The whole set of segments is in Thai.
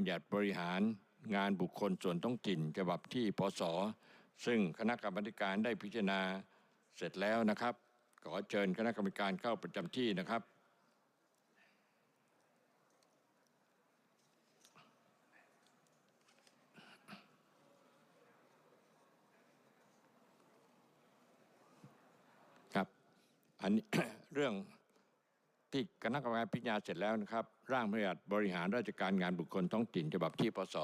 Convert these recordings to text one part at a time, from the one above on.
บัญญัติบริหารงานบุคคลส่วนท้องถิ่นฉบับที่พศ ซึ่งคณะกรรมาธิการได้พิจารณาเสร็จแล้วนะครับ ขอเชิญคณะกรรมการเข้าประจำที่นะครับครับอันนี้เรื่อง ที่คณะกรรมการพิจารณาเสร็จแล้วนะครับ ร่างพระราชบัญญัติบริหารราชการงานบุคคลท้องถิ่นฉบับที่พศ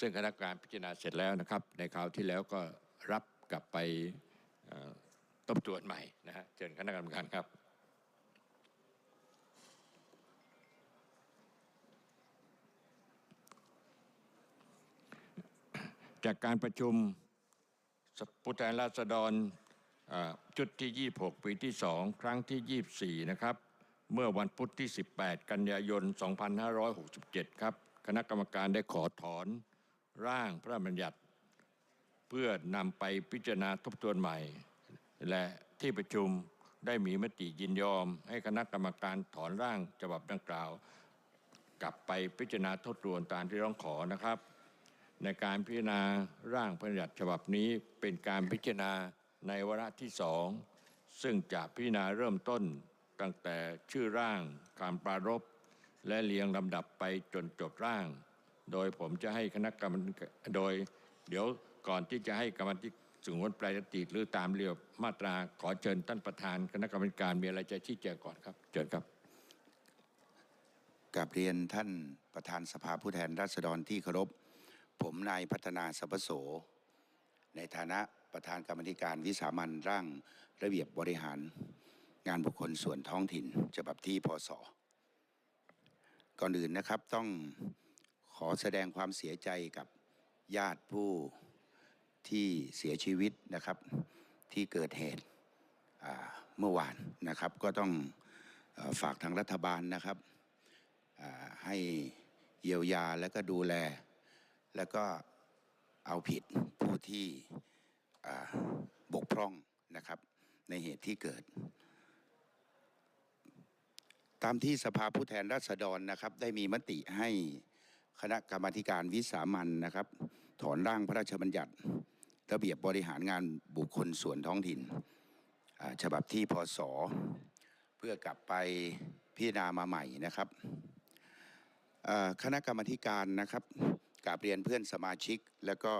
ซึ่งคณะกรรมการพิจารณาเสร็จแล้วนะครับ ในคราวที่แล้วก็รับกลับไปเอ่อทบทวนใหม่นะฮะเชิญคณะกรรมการครับ จากการประชุมผู้แทนราษฎรเอ่อชุดที่ 26 ปีที่ 2 ครั้งที่ 24 นะครับ เมื่อวันพุธที่ 18 กันยายน 2567 ครับ คณะกรรมการได้ขอถอนร่างพระราชบัญญัติ เพื่อนำไปพิจารณาทบทวนใหม่ และที่ประชุมได้มีมติยินยอม ให้คณะกรรมการถอนร่างฉบับดังกล่าว กลับไปพิจารณาทบทวนตามที่ร้องขอนะครับ ในการพิจารณาร่างพระราชบัญญัติฉบับนี้เป็นการพิจารณาในวาระที่สองซึ่งจะพิจารณาเริ่มต้น ตั้งแต่ชื่อร่างการปรารภและเรียงลำดับไปจนจบร่าง โดยผมจะให้คณะกรรมการโดยเดี๋ยวก่อนที่จะให้กรรมธิสงวนแปลยติหรือตามเรียบมาตราขอเชิญท่านประธานคณะกรรมการมีอะไรจะชี้แจงก่อนครับเชิญครับกับเรียนท่านประธานสภาผู้แทนราษฎรที่เคารพ ผมนายพัฒนาสัพโส ในฐานะประธานกรรมธิการวิสามันร่างระเบียบบริหาร งานบุคคลส่วนท้องถิ่น ฉบับที่พศก่อนอื่นนะครับต้องขอแสดงความเสียใจกับญาติผู้ที่เสียชีวิตนะครับที่เกิดเหตุเมื่อวานนะครับก็ต้องอฝากทางรัฐบาลนะครับให้เยียวยาแล้วก็ดูแล แล้วก็เอาผิดผู้ที่บกพร่องนะครับในเหตุที่เกิด ตามที่สภาผู้แทนราษฎรนะครับ ได้มีมติให้คณะกรรมการวิสามันนะครับ ถอนร่างพระราชบัญญัติ ระเบียบบริหารงานบุคคลส่วนท้องถิ่น ฉบับที่พศเพื่อกลับไปพิจารณามาใหม่นะครับคณะกรรมการนะครับกราบเรียนเพื่อนสมาชิกแล้วก็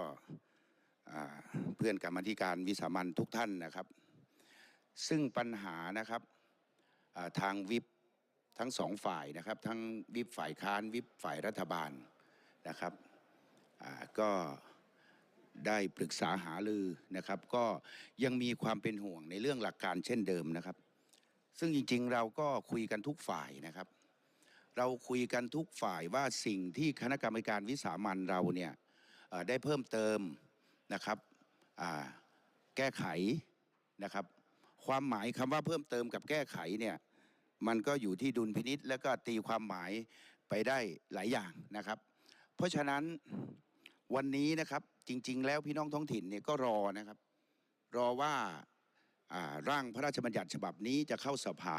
เพื่อนกรรมธิการวิสามันทุกท่านนะครับ ซึ่งปัญหานะครับทางวิป ทั้งสองฝ่ายนะครับ ทั้งวิปฝ่ายค้านวิปฝ่ายรัฐบาลนะครับก็ได้ปรึกษาหารือนะครับ ก็ยังมีความเป็นห่วงในเรื่องหลักการเช่นเดิมนะครับ ซึ่งจริงๆเราก็คุยกันทุกฝ่ายนะครับ เราคุยกันทุกฝ่ายว่าสิ่งที่คณะกรรมการวิสามันเราเนี่ยได้เพิ่มเติมนะครับแก้ไขนะครับ ความหมายคำว่าเพิ่มเติมกับแก้ไขเนี่ย มันก็อยู่ที่ดุลพินิษแล้วก็ตีความหมายไปได้หลายอย่างนะครับ เพราะฉะนั้นวันนี้นะครับจริง ๆ แล้วพี่น้องท้องถิ่นเนี่ยก็รอนะครับ รอว่าร่างพระราชบัญญัติฉบับนี้จะเข้าสภา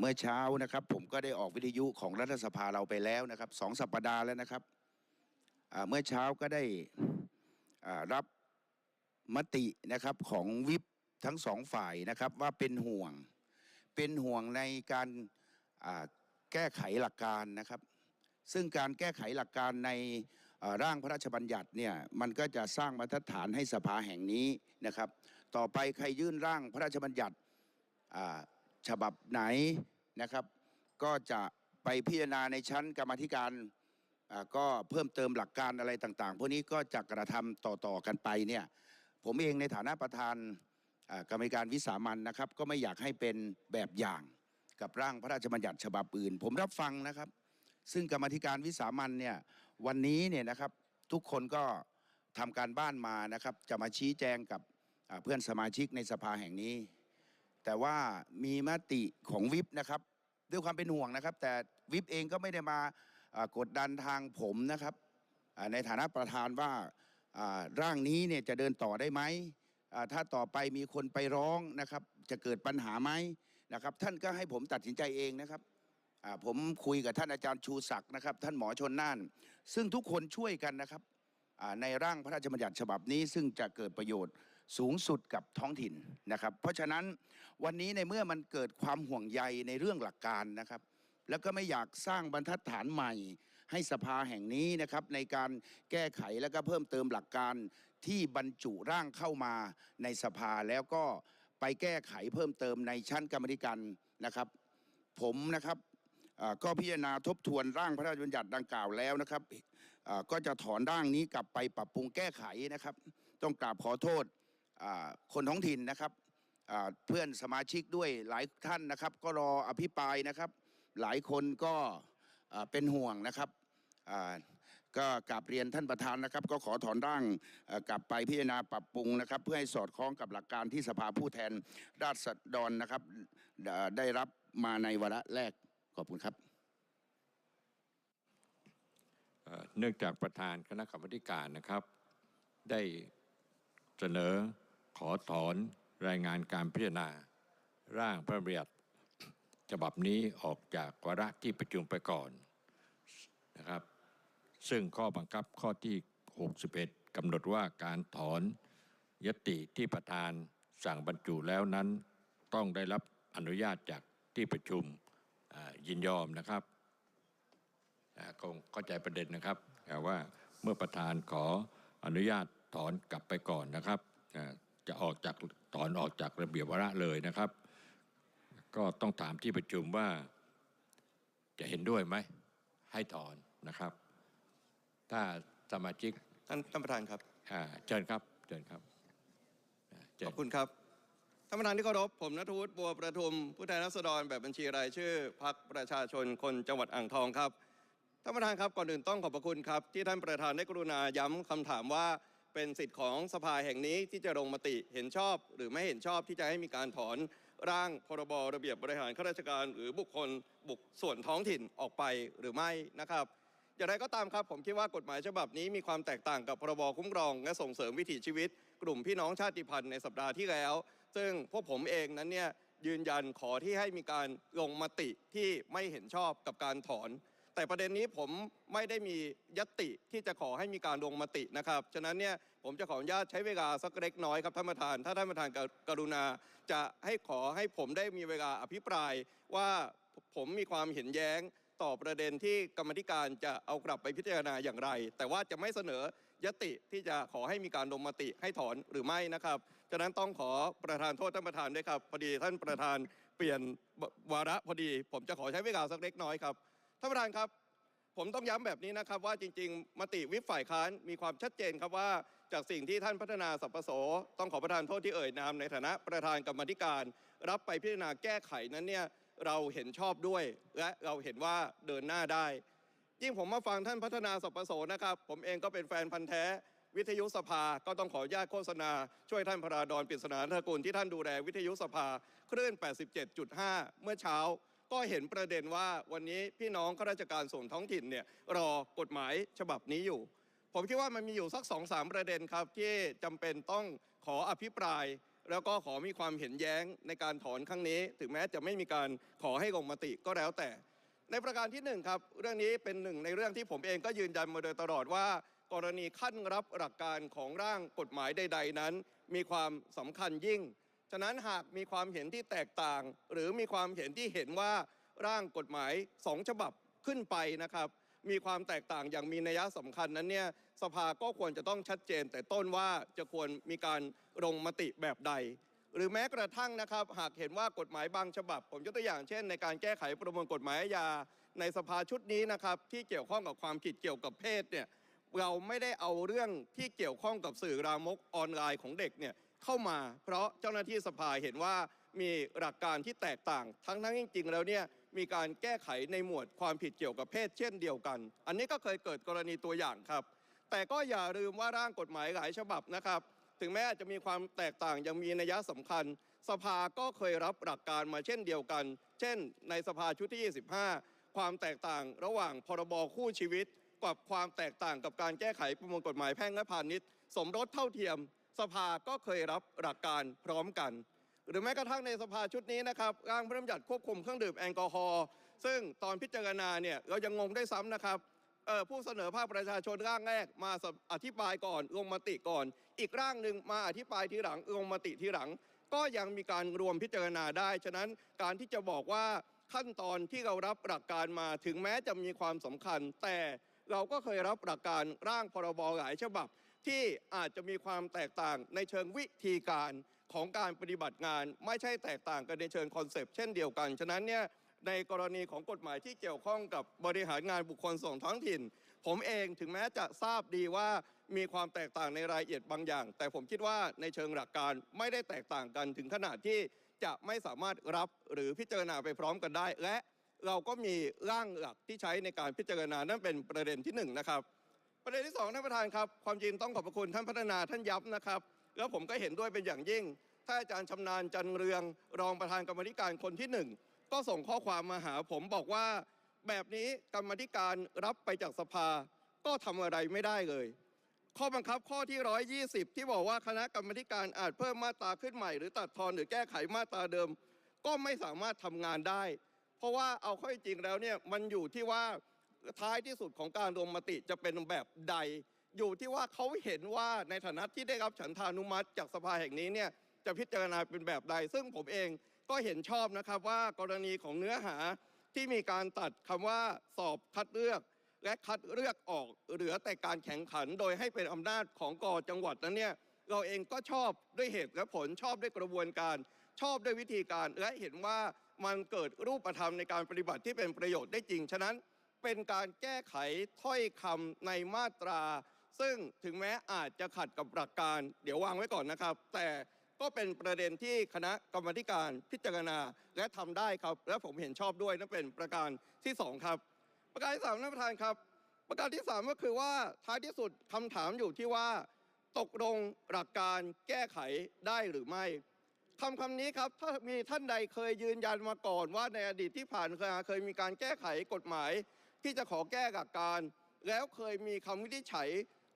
เมื่อเช้านะครับ ผมก็ได้ออกวิทยุของรัฐสภาเราไปแล้วนะครับสองสัปดาห์แล้วนะครับเมื่อเช้าก็ได้รับมตินะครับของวิปทั้งสองฝ่ายนะครับว่าเป็นห่วง เป็นห่วงในการแก้ไขหลักการนะครับ ซึ่งการแก้ไขหลักการในร่างพระราชบัญญัติเนี่ยมันก็จะสร้างมาตรฐานให้สภาแห่งนี้นะครับ ต่อไปใครยื่นร่างพระราชบัญญัติฉบับไหนนะครับ ก็จะไปพิจารณาในชั้นกรรมธิการก็เพิ่มเติมหลักการอะไรต่าง ๆ พวกนี้ก็จะกระทำต่อๆกันไปเนี่ยผมเองในฐานะประธานา กรรมการวิสามันนะครับ ก็ไม่อยากให้เป็นแบบอย่างกับร่างพระราชบัญญัติฉบับอื่น ผมรับฟังนะครับ ซึ่งกรรมธิการวิสามันเนี่ยวันนี้เนี่ยนะครับทุกคนก็ทำการบ้านมานะครับ จะมาชี้แจงกับเพื่อนสมาชิกในสภาแห่งนี้ แต่ว่ามีมติของวิปนะครับ ด้วยความเป็นห่วงนะครับ แต่วิปเองก็ไม่ได้มากดดันทางผมนะครับในฐานะประธานว่าร่างนี้เนี่ยจะเดินต่อได้ไหม ถ้าต่อไปมีคนไปร้องนะครับ จะเกิดปัญหาไหมนะครับ ท่านก็ให้ผมตัดสินใจเองนะครับผมคุยกับท่านอาจารย์ชูศักดิ์นะครับ ท่านหมอชนน่าน ซึ่งทุกคนช่วยกันนะครับในร่างพระราชบัญญัติฉบับนี้ซึ่งจะเกิดประโยชน์สูงสุดกับท้องถิ่นนะครับ เพราะฉะนั้นวันนี้ในเมื่อมันเกิดความห่วงใยในเรื่องหลักการนะครับ แล้วก็ไม่อยากสร้างบรรทัดฐานใหม่ ให้สภาแห่งนี้นะครับในการแก้ไขแล้วก็เพิ่มเติมหลักการ ที่บรรจุร่างเข้ามาในสภาแล้วก็ไปแก้ไขเพิ่มเติมในชั้นกรรมธิการนะครับ ผมนะครับก็พิจารณาทบทวนร่างพระราชบัญญัติดังกล่าวแล้วนะครับก็จะถอนร่างนี้กลับไปปรับปรุงแก้ไขนะครับ ต้องกราบขอโทษคนท้องถิ่นนะครับเพื่อนสมาชิกด้วยหลายท่านนะครับ ก็รออภิปรายนะครับ หลายคนก็เป็นห่วงนะครับ ก็กราบเรียนท่านประธานนะครับ ก็ขอถอนร่างกลับไปพิจารณาปรับปรุงนะครับ เพื่อให้สอดคล้องกับหลักการที่สภาผู้แทนราษฎรนะครับได้รับมาในวาระแรกขอบคุณครับเนื่องจากประธานคณะกรรมการนะครับ ได้เสนอขอถอนรายงานการพิจารณา ร่างพระบัญญัติฉบับนี้ออกจากวาระที่ประชุมไปก่อน ซึ่งข้อบังคับข้อที่ 61 กำหนดว่าการถอนยติที่ประธานสั่งบรรจุแล้วนั้น ต้องได้รับอนุญาตจากที่ประชุมยินยอมนะครับคงเข้าใจประเด็นนะครับว่าเมื่อประธานขออนุญาตถอนกลับไปก่อนนะครับจะออกจากถอนออกจากระเบียบวาระเลยนะครับ ก็ต้องถามที่ประชุมว่าจะเห็นด้วยไหมให้ถอนนะครับ ถ้าสมาชิกท่านท่านประธานครับอ่าเชิญครับเชิญครับอ่าเชิขญอบคุณครับท่านประธานที่เคารพผมนัทวุฒิบัวประทุมผู้แทนราษฎรแบบบัญชีรายชื่อพักประชาชนคนจังหวัดอ่างทองครับท่านประธานครับก่อนอื่นต้องขอบพระคุณครับ ที่ท่านประธานได้กรุณาย้ำคำถามว่า เป็นสิทธิ์ของสภาแห่งนี้ที่จะลงมติเห็นชอบ หรือไม่เห็นชอบที่จะให้มีการถอนร่างพรบระเบียบบริหารข้าราชการ หรือบุคคลบุคส่วนท้องถิ่นออกไปหรือไม่นะครับ อย่างไรก็ตามครับผมคิดว่ากฎหมายฉบับนี้มีความแตกต่างกับพรบคุ้มครอง และส่งเสริมวิถีชีวิต กลุ่มพี่น้องชาติพันธุ์ในสัปดาห์ที่แล้ว ซึ่งพวกผมเองนั้นเนี่ยยืนยันขอที่ให้มีการลงมติที่ไม่เห็นชอบกับการถอน แต่ประเด็นนี้ผมไม่ได้มียติที่จะขอให้มีการลงมตินะครับฉะนั้นเนี่ยผมจะขออนุญาตใช้เวลาสักเล็กน้อยครับท่านประธาน ถ้าท่านประธานกรุณา จะให้ขอให้ผมได้มีเวลาอภิปรายว่าผมมีความเห็นแย้ง ต่อประเด็นที่กรรมธิการจะเอากลับไปพิจารณาอย่างไร แต่ว่าจะไม่เสนอยติที่จะขอให้มีการลงมติให้ถอนหรือไม่นะครับฉะนั้นต้องขอประธานโทษท่านประธานด้วยครับพอดีท่านประธานเปลี่ยนวาระพอดี ผมจะขอใช้เวลาสักเล็กน้อยครับท่านประธานครับ ผมต้องย้ำแบบนี้นะครับว่าจริง ๆ มติวิปฝ่ายค้านมีความชัดเจนครับว่าจากสิ่งที่ท่านพัฒนาสัพพโสต้องขอประทานโทษที่เอ่ยนามในฐานะประธานกรรมธิการ รับไปพิจารณาแก้ไขนั้นเนี่ย เราเห็นชอบด้วย และเราเห็นว่าเดินหน้าได้ ยิ่งผมมาฟังท่านพัฒนาสัพพโสนะครับ ผมเองก็เป็นแฟนพันธ์แท้ วิทยุสภาก็ต้องขออนุญาตโฆษณา ช่วยท่านพระราดอนปริศนาธกุลที่ท่านดูแลวิทยุสภาคลื่น 87.5 เมื่อเช้าก็เห็นประเด็นว่าวันนี้พี่น้องข้าราชการส่วนท้องถิ่นเนี่ยรอกฎหมายฉบับนี้อยู่ ผมคิดว่ามันมีอยู่สักสองสามประเด็นครับ ที่จำเป็นต้องขออภิปราย แล้วก็ขอมีความเห็นแย้งในการถอนครั้งนี้ ถึงแม้จะไม่มีการขอให้ลงมติก็แล้วแต่ ในประการที่หนึ่งครับเรื่องนี้เป็นหนึ่งในเรื่องที่ผมเองก็ยืนยันมาโดยตลอดว่า กรณีขั้นรับหลักการของร่างกฎหมายใด ๆ นั้น มีความสำคัญยิ่ง ฉะนั้นหากมีความเห็นที่แตกต่าง หรือมีความเห็นที่เห็นว่าร่างกฎหมายสองฉบับขึ้นไปนะครับ มีความแตกต่างอย่างมีนัยสำคัญนั้นเนี่ยสภาก็ควรจะต้องชัดเจน แต่ต้นว่าจะควรมีการลงมติแบบใด หรือแม้กระทั่งนะครับ หากเห็นว่ากฎหมายบางฉบับ ผมยกตัวอย่างเช่น ในการแก้ไขประมวลกฎหมายอาญาในสภาชุดนี้นะครับที่เกี่ยวข้องกับความผิดเกี่ยวกับเพศเนี่ยเราไม่ได้เอาเรื่องที่เกี่ยวข้องกับสื่อรามกออนไลน์ของเด็กเนี่ยเข้ามา เพราะเจ้าหน้าที่สภาเห็นว่ามีหลักการที่แตกต่าง ทั้งทั้งจริง ๆ แล้วเนี่ย มีการแก้ไขในหมวดความผิดเกี่ยวกับเพศเช่นเดียวกัน อันนี้ก็เคยเกิดกรณีตัวอย่างครับ แต่ก็อย่าลืมว่าร่างกฎหมายหลายฉบับนะครับ ถึงแม้อาจจะมีความแตกต่างยังมีนัยสำคัญ สภาก็เคยรับหลักการมาเช่นเดียวกัน เช่น ในสภาชุดที่ 25 ความแตกต่างระหว่างพรบคู่ชีวิต กับความแตกต่างกับการแก้ไขประมวลกฎหมายแพ่งและพาณิชย์ สมรสเท่าเทียม สภาก็เคยรับหลักการพร้อมกัน หรือแม้กระทั่งในสภาชุดนี้นะครับร่างพระราชบัญญัติควบคุมเครื่องดื่มแอลกอฮอล์ซึ่งตอนพิจารณาเนี่ยเรายังงงได้ซ้ำนะครับผู้เสนอภาคประชาชนร่างแรกมาอธิบายก่อนลงมติก่อน อีกร่างหนึ่งมาอธิบายทีหลังลงมติทีหลัง ก็ยังมีการรวมพิจารณาได้ ฉะนั้นการที่จะบอกว่าขั้นตอนที่เรารับหลักการมาถึงแม้จะมีความสำคัญ แต่เราก็เคยรับหลักการร่างพรบหลายฉบับ ที่อาจจะมีความแตกต่างในเชิงวิธีการ ของการปฏิบัติงาน ไม่ใช่แตกต่างกันในเชิงคอนเซปต์เช่นเดียวกัน ฉะนั้นเนี่ยในกรณีของกฎหมายที่เกี่ยวข้องกับบริหารงานบุคคลส่งท้องถิ่น ผมเองถึงแม้จะทราบดีว่ามีความแตกต่างในรายละเอียดบางอย่าง แต่ผมคิดว่าในเชิงหลักการไม่ได้แตกต่างกันถึงขนาดที่จะไม่สามารถรับหรือพิจารณาไปพร้อมกันได้ และเราก็มีร่างหลักที่ใช้ในการพิจารณานั่นเป็นประเด็นที่หนึ่งนะครับประเด็นที่สองท่านประธานครับ ความจริงต้องขอบพระคุณท่านพัฒนาท่านยับนะครับ แล้วผมก็เห็นด้วยเป็นอย่างยิ่งถ้าอาจารย์ชำนาญจันเรือง รองประธานกรรมธิการคนที่หนึ่งก็ส่งข้อความมาหาผมบอกว่า แบบนี้กรรมธิการรับไปจากสภา ก็ทำอะไรไม่ได้เลย ข้อบังคับข้อที่ 120 ที่บอกว่าคณะกรรมการอาจเพิ่มมาตราขึ้นใหม่ หรือตัดทอนหรือแก้ไขมาตราเดิม ก็ไม่สามารถทำงานได้ เพราะว่าเอาข้อจจริงแล้วเนี่ยมันอยู่ที่ว่าท้ายที่สุดของการลงมติจะเป็นแบบใด อยู่ที่ว่าเขาเห็นว่าในฐานะที่ได้รับฉันทานุมัติ จากสภาแห่งนี้เนี่ยจะพิจารณาเป็นแบบใด ซึ่งผมเองก็เห็นชอบนะครับว่ากรณีของเนื้อหาที่มีการตัดคำว่าสอบคัดเลือก และคัดเลือกออกเหลือแต่การแข่งขัน โดยให้เป็นอำนาจของกอจังหวัดนั้นเนี่ยเราเองก็ชอบด้วยเหตุและผลชอบด้วยกระบวนการ ชอบด้วยวิธีการและเห็นว่ามันเกิดรูปธรรมในการปฏิบัติที่เป็นประโยชน์ได้จริง ฉะนั้นเป็นการแก้ไขถ้อยคำในมาตรา ซึ่งถึงแม้อาจจะขัดกับหลักการ เดี๋ยววางไว้ก่อนนะครับ แต่ก็เป็นประเด็นที่คณะกรรมการพิจารณาและทำได้ครับ และผมเห็นชอบด้วยนั่นเป็นประการที่สองครับ ประการที่สามท่านประธานครับ ประการที่สามก็คือว่าท้ายที่สุดคำถามอยู่ที่ว่า ตกลงหลักการแก้ไขได้หรือไม่คำคำนี้ครับถ้ามีท่านใดเคยยืนยันมาก่อนว่าในอดีตที่ผ่านมาเคยมีการแก้ไขกฎหมาย ที่จะขอแก้หลักการ แล้วเคยมีคำวินิจฉัย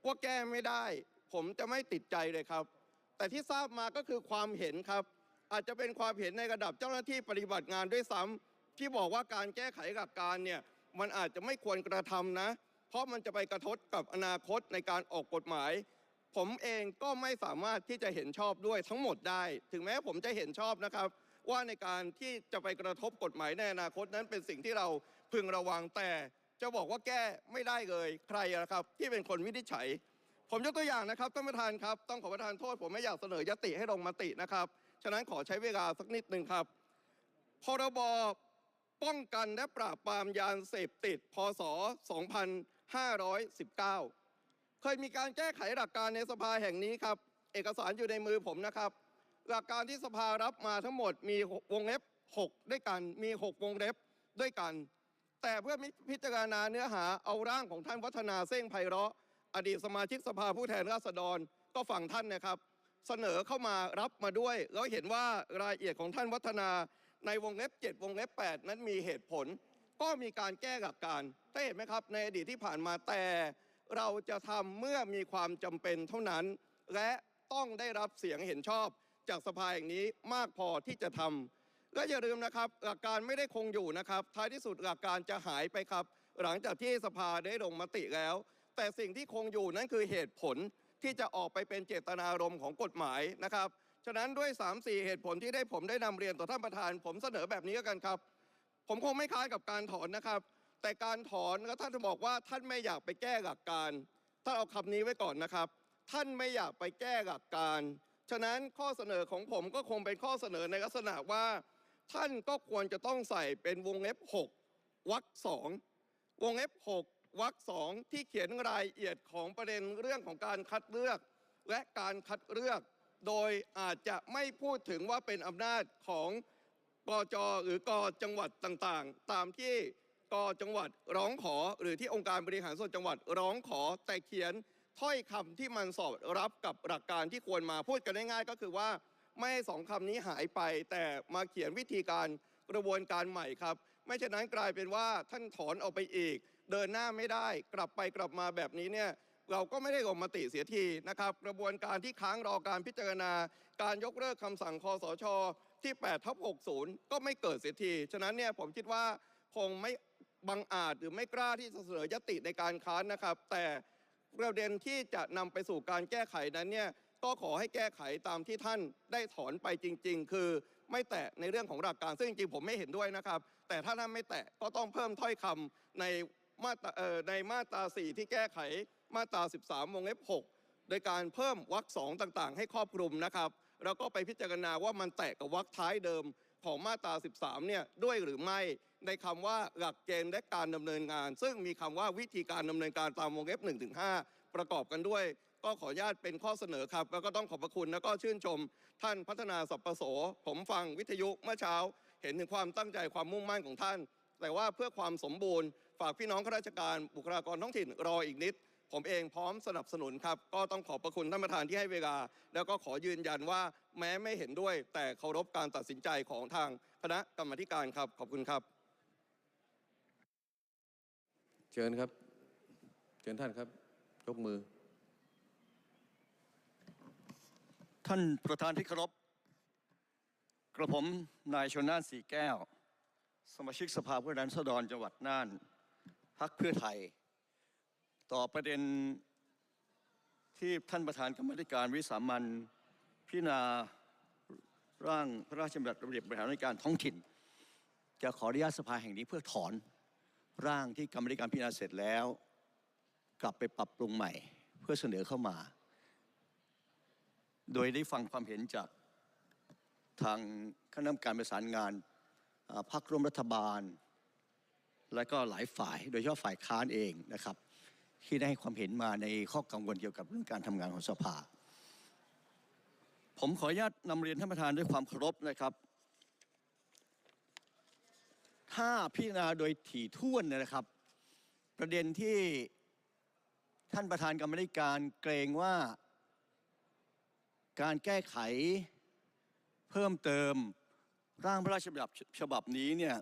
ว่าแก้ไม่ได้ ผมจะไม่ติดใจเลยครับ แต่ที่ทราบมาก็คือความเห็นครับ อาจจะเป็นความเห็นในระดับเจ้าหน้าที่ปฏิบัติงานด้วยซ้ำที่บอกว่าการแก้ไขหลักการเนี่ยมันอาจจะไม่ควรกระทำนะ เพราะมันจะไปกระทบกับอนาคตในการออกกฎหมาย ผมเองก็ไม่สามารถที่จะเห็นชอบด้วยทั้งหมดได้ ถึงแม้ผมจะเห็นชอบนะครับ ว่าในการที่จะไปกระทบกฎหมายในอนาคตนั้นเป็นสิ่งที่เราพึงระวังแต่ จะบอกว่าแก้ไม่ได้เลยใครอะครับ ที่เป็นคนวินิจฉัย ผมยกตัวอย่างนะครับท่านประธานครับต้องขอประทานโทษ ผมไม่อยากเสนอยติให้ลงมตินะครับฉะนั้นขอใช้เวลาสักนิดหนึ่งครับพรบป้องกันและปราบปรามยาเสพติด พศ 2519 เคยมีการแก้ไขหลักการในสภาแห่งนี้ครับ เอกสารอยู่ในมือผมนะครับ หลักการที่สภารับมาทั้งหมดมีวงเล็บ 6 ด้วยกัน มี 6 วงเล็บด้วยกัน แต่เพื่อพิจารณาเนื้อหาเอาร่างของท่านวัฒนาเส้งไพเราะ อดีตสมาชิกสภาผู้แทนราษฎรก็ฟังท่านนะครับ เสนอเข้ามารับมาด้วย แล้วเห็นว่ารายละเอียดของท่านวัฒนาในวงเล็บ 7 วงเล็บ 8 นั้นมีเหตุผล ก็มีการแก้หลักการถ้าเห็นไหมครับ ในอดีตที่ผ่านมาแต่เราจะทำเมื่อมีความจำเป็นเท่านั้น และต้องได้รับเสียงเห็นชอบจากสภาแห่งนี้มากพอที่จะทำ และอย่าลืมนะครับหลักการไม่ได้คงอยู่นะครับ ท้ายที่สุดหลักการจะหายไปครับ หลังจากที่สภาได้ลงมติแล้ว แต่สิ่งที่คงอยู่นั่นคือเหตุผลที่จะออกไปเป็นเจตนารมณ์ของกฎหมายนะครับฉะนั้นด้วย 3-4 เหตุผลที่ได้ผมได้นำเรียนต่อท่านประธาน ผมเสนอแบบนี้กันครับ ผมคงไม่ค้านกับการถอนนะครับ แต่การถอนแล้วท่านจะบอกว่าท่านไม่อยากไปแก้หลักการท่านเอาคำนี้ไว้ก่อนนะครับ ท่านไม่อยากไปแก้หลักการ ฉะนั้นข้อเสนอของผมก็คงเป็นข้อเสนอในลักษณะว่า ท่านก็ควรจะต้องใส่เป็นวงเล็บ6วรรคสองวงเล็บ6วรรคสองที่เขียนรายละเอียดของประเด็นเรื่องของการคัดเลือก และการคัดเลือก โดยอาจจะไม่พูดถึงว่าเป็นอำนาจของกจหรือกจังหวัดต่างๆ ตามที่กจังหวัดร้องขอ หรือที่องค์การบริหารส่วนจังหวัดร้องขอแต่เขียนถ้อยคำที่มันสอดรับกับหลักการที่ควรมาพูดกันง่ายๆก็คือว่า ไม่ให้สองคำนี้หายไป แต่มาเขียนวิธีการกระบวนการใหม่ครับ ไม่เช่นนั้นกลายเป็นว่าท่านถอนออกไปอีก เดินหน้าไม่ได้กลับไปกลับมาแบบนี้เนี่ยเราก็ไม่ได้ลงมติเสียทีนะครับ กระบวนการที่ค้างรอการพิจารณา การยกเลิกคำสั่งคอสช ที่8ทับ60 ก็ไม่เกิดเสียที ฉะนั้นเนี่ยผมคิดว่าคงไม่บังอาจหรือไม่กล้าที่จะเสนอยติในการค้านนะครับ แต่ประเด็นที่จะนำไปสู่การแก้ไขนั้นเนี่ย ก็ขอให้แก้ไขตามที่ท่านได้ถอนไปจริง ๆ คือไม่แตะในเรื่องของหลักการซึ่งจริงๆผมไม่เห็นด้วยนะครับ แต่ถ้าท่านไม่แตะก็ต้องเพิ่มถ้อยคำในมาตราในมาตรา 4 ที่แก้ไขมาตรา 13วงเล็บ6โดยการเพิ่มวรรคสองต่างๆ ให้ครอบคลุมนะครับ แล้วก็ไปพิจารณาว่ามันแตะกับวรรคท้ายเดิมของมาตรา 13 เนี่ยด้วยหรือไม่ในคำว่าหลักเกณฑ์และการดำเนินงาน ซึ่งมีคำว่าวิธีการดำเนินการตามวงเล็บ1-5 ประกอบกันด้วย ก็ขออนุญาตเป็นข้อเสนอครับ แล้วก็ต้องขอบพระคุณแล้วก็ชื่นชม ท่านพัฒนาสัพพโสผมฟังวิทยุเมื่อเช้า เห็นถึงความตั้งใจความมุ่งมั่นของท่าน แต่ว่าเพื่อความสมบูรณ์ ฝากพี่น้องข้าราชการบุคลากรท้องถิ่นรออีกนิด ผมเองพร้อมสนับสนุนครับ ก็ต้องขอบพระคุณท่านประธานที่ให้เวลา แล้วก็ขอยืนยันว่าแม้ไม่เห็นด้วย แต่เคารพการตัดสินใจของทางคณะกรรมการครับขอบคุณครับ เชิญครับ เชิญท่านครับยกมือ ท่านประธานที่เคารพกระผมนายชนน่านสีแก้ว สมาชิกสภาผู้แทนราษฎรจังหวัดน่านพักเพื่อไทย ต่อประเด็นที่ท่านประธานกรรมธิการวิสามันพิจารณาร่างพระราชบัญญัติระเบียบบริหารราชการท้องถิ่น จะขออนุญาตสภาแห่งนี้เพื่อถอนร่างที่กรรมธิการพิจารณาเสร็จแล้ว กลับไปปรับปรุงใหม่ เพื่อเสนอเข้ามา โดยได้ฟังความเห็นจากทางคณะกรรมการประสานงานพรรคร่วมรัฐบาล และก็หลายฝ่ายโดยเฉพาะฝ่ายค้านเองนะครับ ที่ได้ให้ความเห็นมาในข้อกังวลเกี่ยวกับเรื่องการทำงานของสภา ผมขออนุญาตนำเรียนท่านประธานด้วยความเคารพนะครับ ถ้าพิจารณาโดยถี่ถ้วนนยนะครับ ประเด็นที่ท่านประธานกรรมธิการเกรงว่า การแก้ไขเพิ่มเติมร่างพระราชบัญญัติฉบับนี้เนี่ย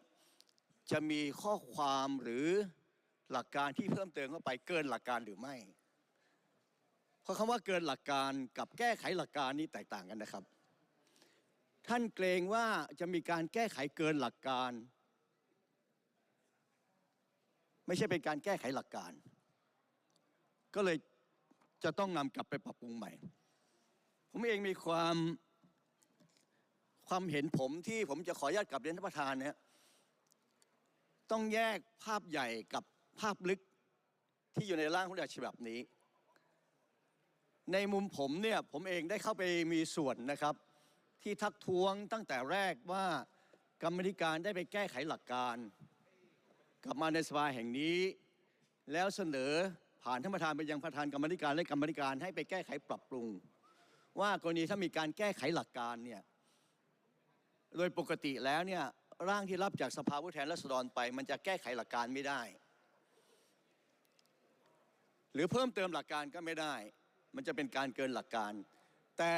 จะมีข้อความหรือหลักการที่เพิ่มเติมเข้าไปเกินหลักการหรือไม่ เพราะคำว่าเกินหลักการกับแก้ไขหลักการนี้แตกต่างกันนะครับ ท่านเกรงว่าจะมีการแก้ไขเกินหลักการ ไม่ใช่เป็นการแก้ไขหลักการ ก็เลยจะต้องนำกลับไปปรับปรุงใหม่ ผมเองมีความความเห็นผมที่ผมจะขออนุญาตกลับเรียนท่านประธานเนี่ยต้องแยกภาพใหญ่กับภาพลึกที่อยู่ในร่างพระราชฉบับนี้ ในมุมผมเนี่ยผมเองได้เข้าไปมีส่วนนะครับ ที่ทักท้วงตั้งแต่แรกว่ากรรมธิการได้ไปแก้ไขหลักการ กลับมาในสภาแห่งนี้ แล้วเสนอผ่านท่านประธานไปยังประธานกรรมธิการและกรรมธิการให้ไปแก้ไขปรับปรุง ว่ากรณีถ้ามีการแก้ไขหลักการเนี่ยโดยปกติแล้วเนี่ยร่างที่รับจากสภาผู้แทนราษฎรไป มันจะแก้ไขหลักการไม่ได้ หรือเพิ่มเติมหลักการก็ไม่ได้ มันจะเป็นการเกินหลักการ แต่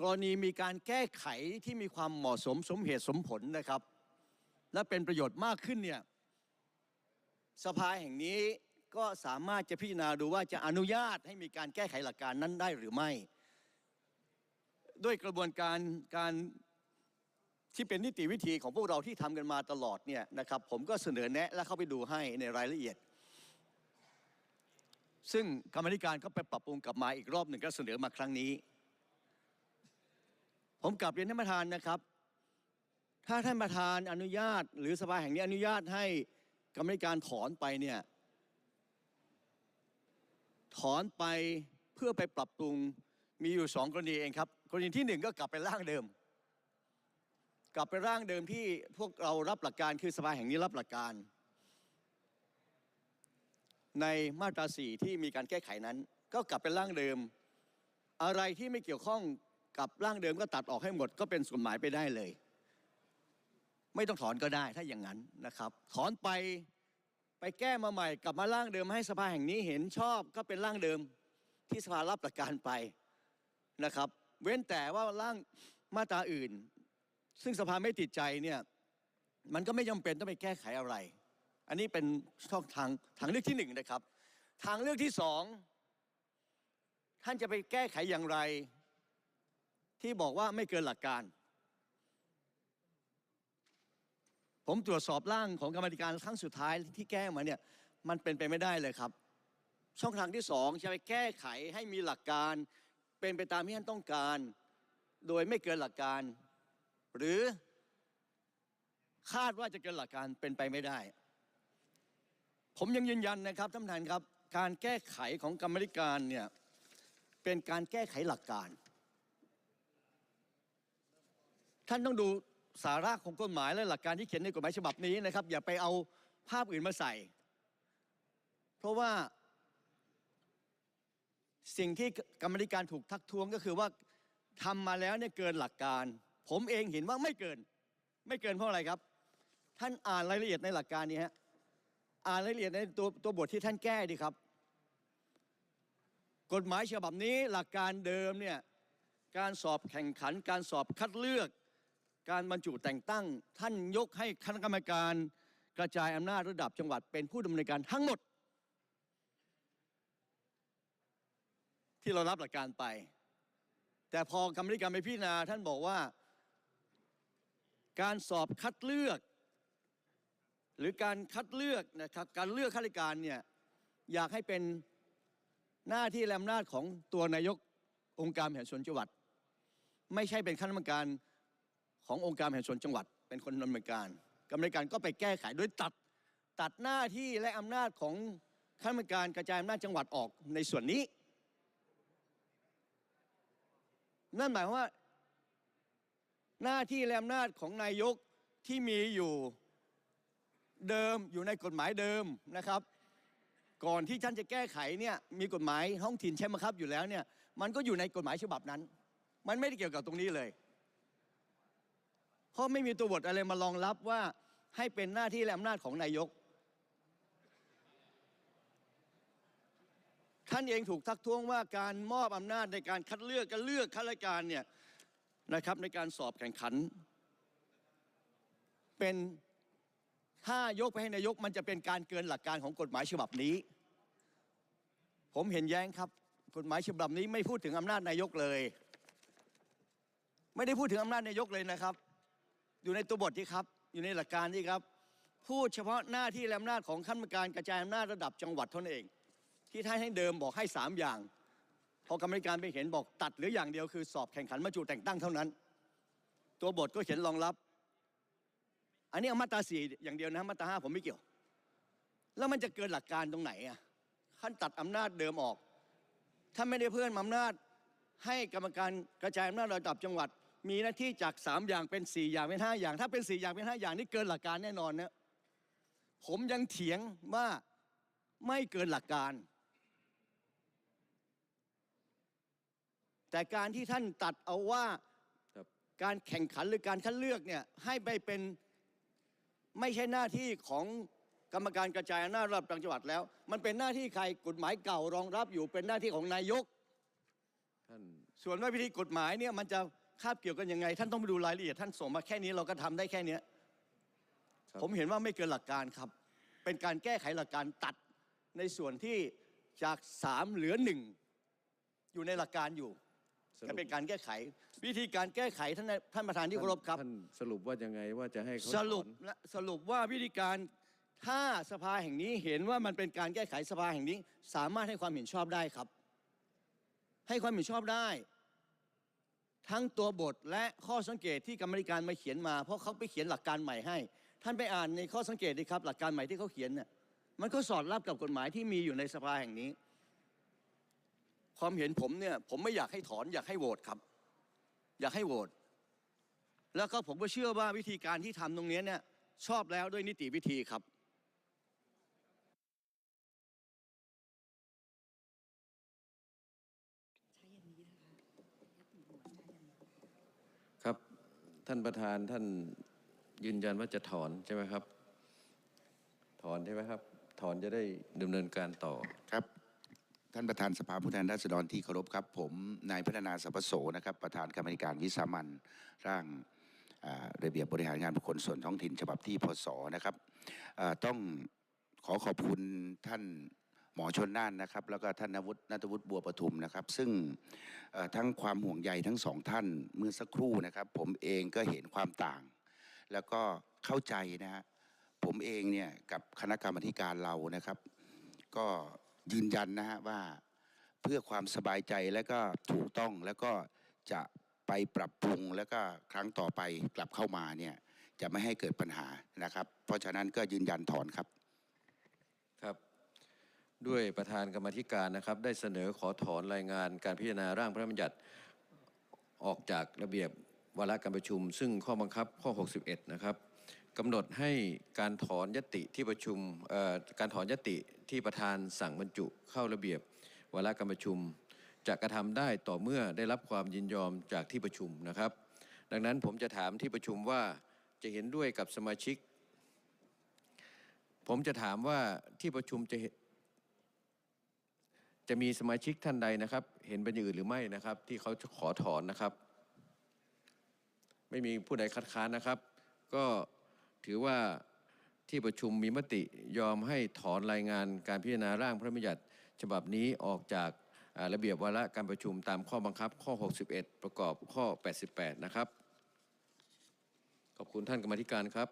กรณีมีการแก้ไขที่มีความเหมาะสมสมเหตุสมผลนะครับ และเป็นประโยชน์มากขึ้นเนี่ยสภาแห่งนี้ ก็สามารถจะพิจารณาดูว่าจะอนุญาตให้มีการแก้ไขหลักการนั้นได้หรือไม่ ด้วยกระบวนการการที่เป็นนิติวิธีของพวกเราที่ทำกันมาตลอดเนี่ยนะครับผมก็เสนอแนะและเข้าไปดูให้ในรายละเอียด ซึ่งกรรมธิการก็ไปปรับปรุงกลับมาอีกรอบหนึ่งก็เสนอมาครั้งนี้ ผมกลับเรียนท่านประธานนะครับ ถ้าท่านประธานอนุญาต หรือสภาแห่งนี้อนุญาตให้กรรมธิการถอนไปเนี่ย ถอนไปเพื่อไปปรับปรุงมีอยู่สองกรณีเองครับ กรณีที่หนึ่งก็กลับไปร่างเดิม กลับไปร่างเดิมที่พวกเรารับหลักการคือสภาแห่งนี้รับหลักการ ในมาตราสี่ที่มีการแก้ไขนั้น ก็กลับไปร่างเดิม อะไรที่ไม่เกี่ยวข้องกับร่างเดิมก็ตัดออกให้หมด ก็เป็นกฎหมายไปได้เลย ไม่ต้องถอนก็ได้ถ้าอย่างนั้นนะครับ ถอนไป ไปแก้มาใหม่กลับมาร่างเดิมให้สภาแห่งนี้เห็นชอบก็เป็นร่างเดิมที่สภารับหลักการไปนะครับ เว้นแต่ว่าร่างมาตราอื่น ซึ่งสภาไม่ติดใจเนี่ยมันก็ไม่จำเป็นต้องไปแก้ไขอะไร อันนี้เป็นช่องทางทางเลือกที่หนึ่งนะครับ ทางเลือกที่สองท่านจะไปแก้ไขอย่างไร ที่บอกว่าไม่เกินหลักการ ผมตรวจสอบร่างของกรรมธิการครั้งสุดท้ายที่แก้มาเนี่ยมันเป็นไปไม่ได้เลยครับ ช่องทางที่สองจะไปแก้ไขให้มีหลักการเป็นไปตามที่ท่านต้องการ โดยไม่เกินหลักการ หรือคาดว่าจะเกินหลักการเป็นไปไม่ได้ ผมยังยืนยันนะครับท่านประธานครับ การแก้ไขของกรรมธิการเนี่ยเป็นการแก้ไขหลักการ ท่านต้องดู สาระของกฎหมายและหลักการที่เขียนในกฎหมายฉบับนี้นะครับ อย่าไปเอาภาพอื่นมาใส่ เพราะว่าสิ่งที่กรรมธิการถูกทักท้วงก็คือว่าทำมาแล้วเนี่ยเกินหลักการ ผมเองเห็นว่าไม่เกิน ไม่เกินเพราะอะไรครับ ท่านอ่านรายละเอียดในหลักการนี้ฮะอ่านรายละเอียดในตัวตัวบทที่ท่านแก้ดีครับ กฎหมายฉบับนี้หลักการเดิมเนี่ยการสอบแข่งขันการสอบคัดเลือก การบรรจุแต่งตั้ง ท่านยกให้คณะกรรมการกระจายอำนาจระดับจังหวัดเป็นผู้ดำเนินการทั้งหมด ที่เรารับหลักการไป แต่พอกรรมธิการไปพิจารณาท่านบอกว่า การสอบคัดเลือก หรือการคัดเลือกนะครับการเลือกข้าราชการเนี่ยอยากให้เป็นหน้าที่และอำนาจของตัวนายกองค์การแห่งส่วนจังหวัด ไม่ใช่เป็นคณะกรรมการ ขององค์การแห่งส่วนจังหวัดเป็นคนดำเนินการกรรมการก็ไปแก้ไขโดยตัดตัดหน้าที่และอำนาจของคณะกรรมการกระจายอำนาจจังหวัดออกในส่วนนี้ นั่นหมายความว่า หน้าที่และอำนาจของนายกที่มีอยู่เดิมอยู่ในกฎหมายเดิมนะครับ ก่อนที่ท่านจะแก้ไขเนี่ยมีกฎหมายท้องถิ่นใช่ไหมครับอยู่แล้วเนี่ยมันก็อยู่ในกฎหมายฉบับนั้น มันไม่ได้เกี่ยวกับตรงนี้เลย เพราะไม่มีตัวบทอะไรมารองรับว่าให้เป็นหน้าที่และอำนาจของนายก ท่านเองถูกทักท้วงว่าการมอบอำนาจในการคัดเลือกการเลือกข้าราชการเนี่ยนะครับในการสอบแข่งขัน เป็นถ้ายกไปให้นายกมันจะเป็นการเกินหลักการของกฎหมายฉบับนี้ ผมเห็นแย้งครับกฎหมายฉบับนี้ไม่พูดถึงอำนาจนายกเลย ไม่ได้พูดถึงอำนาจนายกเลยนะครับ อยู่ในตัวบทที่ครับ อยู่ในหลักการที่ครับ พูดเฉพาะหน้าที่และอำนาจของขั้นการกระจายอำนาจระดับจังหวัดเท่านั้นเอง ที่ท่านให้เดิมบอกให้สามอย่าง พอกรรมการไปเห็นบอกตัดเหรืออย่างเดียวคือสอบแข่งขันบรรจุแต่งตั้งเท่านั้น ตัวบทก็เขียนรองรับ อันนี้เอามาตราสี่อย่างเดียวนะมาตราห้าผมไม่เกี่ยว แล้วมันจะเกินหลักการตรงไหนอะขั้นตัดอำนาจเดิมออก ถ้าไม่ได้เพิ่มอำนาจให้กรรมการกระจายอำนาจระดับจังหวัด มีหน้าที่จากสามอย่างเป็นสี่อย่างเป็นห้าอย่าง ถ้าเป็นสี่อย่างเป็นห้าอย่างนี่เกินหลักการแน่นอนนะผมยังเถียงว่าไม่เกินหลักการ แต่การที่ท่านตัดเอาว่าครับการแข่งขันหรือการคัดเลือกเนี่ยให้ไปเป็นไม่ใช่หน้าที่ของกรรมการกระจายอำนาจระดับจังหวัดแล้ว มันเป็นหน้าที่ใครกฎหมายเก่ารองรับอยู่เป็นหน้าที่ของนายกท่านส่วนว่าวิธีกฎหมายเนี่ยมันจะ คาบเกี่ยวกันยังไง ท่านต้องไปดูรายละเอียดท่านส่งมาแค่นี้เราก็ทำได้แค่เนี้ยครับผมเห็นว่าไม่เกินหลักการครับ เป็นการแก้ไขหลักการตัดในส่วนที่จากสามเหลือหนึ่งอยู่ในหลักการอยู่สรุจะปเป็นการแก้ไข วิธีการแก้ไขท่านท่านประธานที่เคารพครับท่านสรุปว่ายังไงว่าจะให้เขาสรุปถอนและสรุปว่าวิธีการถ้าสภาแห่งนี้เห็นว่ามันเป็นการแก้ไขสภาแห่งนี้ สามารถให้ความเห็นชอบได้ครับ ให้ความเห็นชอบได้ ทั้งตัวบทและข้อสังเกตที่กรรมธิการมาเขียนมา เพราะเขาไปเขียนหลักการใหม่ให้ ท่านไปอ่านในข้อสังเกตดีครับ หลักการใหม่ที่เขาเขียนเนี่ยมันก็สอดรับกับกฎหมายที่มีอยู่ในสภาแห่งนี้ ความเห็นผมเนี่ยผมไม่อยากให้ถอนอยากให้โหวตครับ อยากให้โหวตแล้วก็ผมก็เชื่อว่าวิธีการที่ทำตรงนี้เนี่ยชอบแล้วด้วยนิติวิธีครับ ท่านประธานท่านยืนยันว่าจะถอนใช่ไหมครับ ถอนใช่ไหมครับ ถอนจะได้ดำเนินการต่อครับ ท่านประธานสภาผู้แทนราษฎรที่เคารพครับ ผมนายพัฒนาสัพโสนะครับ ประธานกรรมการวิสามันร่างระเบียบบริหารงานบุคคลส่วนท้องถิ่นฉบับที่พศนะครับต้องขอขอบคุณท่าน หมอชนน่านนะครับ แล้วก็ท่านนวุฒินัทวุฒิบัวประทุมนะครับ ซึ่งทั้งความห่วงใยทั้งสองท่านเมื่อสักครู่นะครับ ผมเองก็เห็นความต่าง แล้วก็เข้าใจนะฮะผมเองเนี่ยกับคณะกรรมาธิการเรานะครับ ก็ยืนยันนะฮะว่าเพื่อความสบายใจและก็ถูกต้องแล้วก็จะไปปรับปรุงแล้วก็ครั้งต่อไปกลับเข้ามาเนี่ยจะไม่ให้เกิดปัญหานะครับ เพราะฉะนั้นก็ยืนยันถอนครับ ด้วยประธานกรรมธิการนะครับ ได้เสนอขอถอนรายงานการพิจารณาร่างพระราชบัญญัติออกจากระเบียบวาระการประชุม ซึ่งข้อบังคับข้อ 61 นะครับกำหนดให้การถอนยติที่ประชุมการถอนยติที่ประธานสั่งบรรจุเข้าระเบียบวาระการประชุม จะกระทำได้ต่อเมื่อได้รับความยินยอมจากที่ประชุมนะครับ ดังนั้นผมจะถามที่ประชุมว่าจะเห็นด้วยกับสมาชิก ผมจะถามว่าที่ประชุมจะ จะมีสมาชิกท่านใดนะครับ เห็นเป็นอย่างอื่นหรือไม่นะครับ ที่เขาขอถอนนะครับ ไม่มีผู้ใดคัดค้านนะครับ ก็ถือว่าที่ประชุมมีมติยอมให้ถอนรายงานการพิจารณาร่างพระราชบัญญัติฉบับนี้ออกจากระเบียบวาระการประชุมตามข้อบังคับข้อ 61 ประกอบข้อ 88 นะครับ ขอบคุณท่านกรรมธิการครับ